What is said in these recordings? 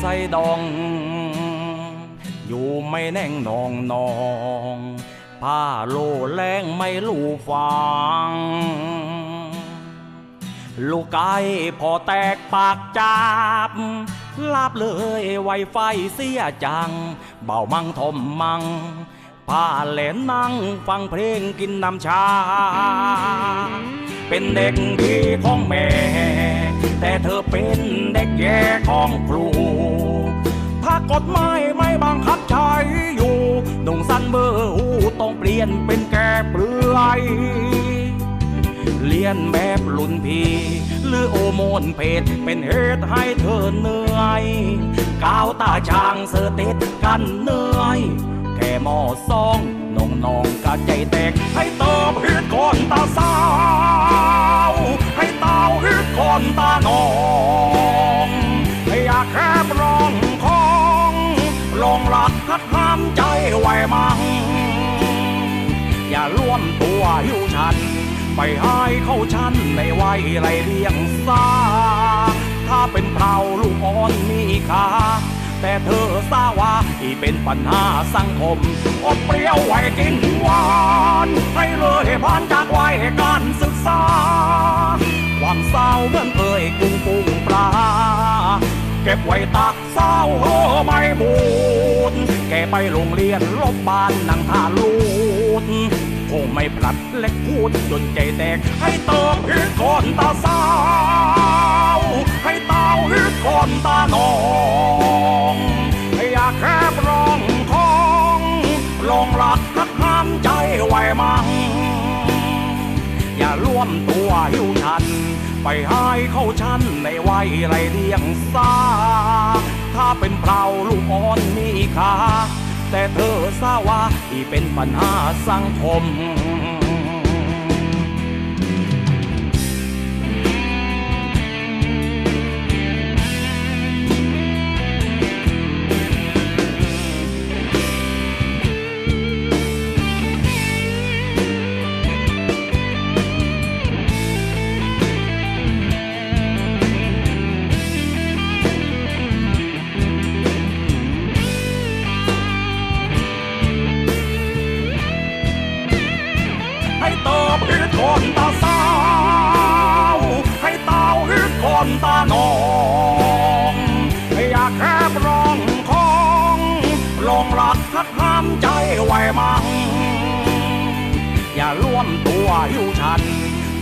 ใส่ดอง อยู่ไม่แน่งนองนองผ้าโลแรงไม่ลู่ฟัง ลูกไก่พอแตกปากจับลาบเลยไวไฟเสียจัง เบามังทมมังผ้าแหลนนั่งฟังเพลงกินน้ำชา เป็นเด็กดีของแม่ แต่เธอเป็นเด็กแย่ของครู ถ้ากฎหมายไม่บังคับใช้อยู่ดงสั้นเบอร์หูต้องเปลี่ยนเป็นแก่เปลือยเลียนแบบลุนพีหรือโอโมนเพศเป็นเหตุให้เธอเหนื่อยก้าวตาช่างเสอติดกันเหนื่อย แค่หมอซองน้องนองๆกะใจแตกให้เติมฮึดก่อนตาสาว ว้มั่งอย่าร่วมตัวหิวฉัน ไปให้เข้าฉันในวัยไรเรียงสาถ้าเป็นเราลูกอ่อนมีค่าแต่เธอทราบว่าที่เป็นปัญหาสังคมอดเปรี้ยวไว้กินหวานให้เลยผ่านจากวัยการศึกษา ความเศร้าเมื่อนเคยกุ้งปุ้งปลา เก็บไว้ตักเศร้า ไปโรงเรียนลบบ้านนั่งทาลูดคงไม่พลัดเล็กพูดจนใจแตก ให้เติมฮึดก่อนตาสาว ให้เต้าฮึดก่อนตาน้องอยากแคบร้องของลองหลักคัดห้ามใจไว้มั่งอย่าร่วมตัวหิวฉัน ไปให้เข้าฉันในวัยไรเลี้ยงสา ถ้าเป็นเปล่าลูกอ่อนมีค่าแต่เธอทราบว่าที่เป็นปัญหาสังคม คนตาสาว ให้เต้าฮึดคนตาน้องอยากแคบร้องของลองหลักคัดห้ามใจไว้มั่งอย่าร่วมตัวหิวฉัน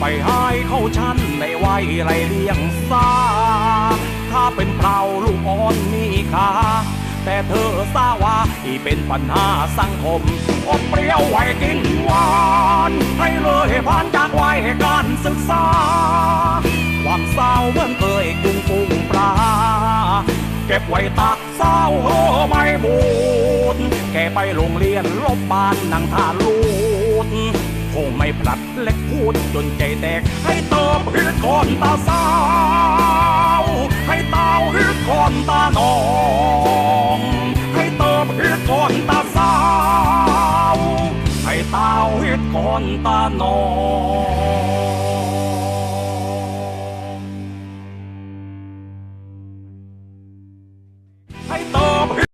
ไปให้เข้าฉันในวัยไรเลี้ยงสาถ้าเป็นเพราลูกอ่อนมีค่าแต่เธอ เป็นปัญหาสังคมอดเปรี้ยวไว้กินหวาน ให้เลยผ่านจากวัยการศึกษา ความเศร้าเหมือนเคยกุ้งปุ้งปลา เก็บไว้ตักเศร้าเออไม่บูดแกไปโรงเรียนลบบ้านนังทาลูดคงไม่พลัดเล็กพูดจนใจแตก ให้เติมฮึดก่อนตาสาวให้เตาฮึดก่อนตานอง ก่อ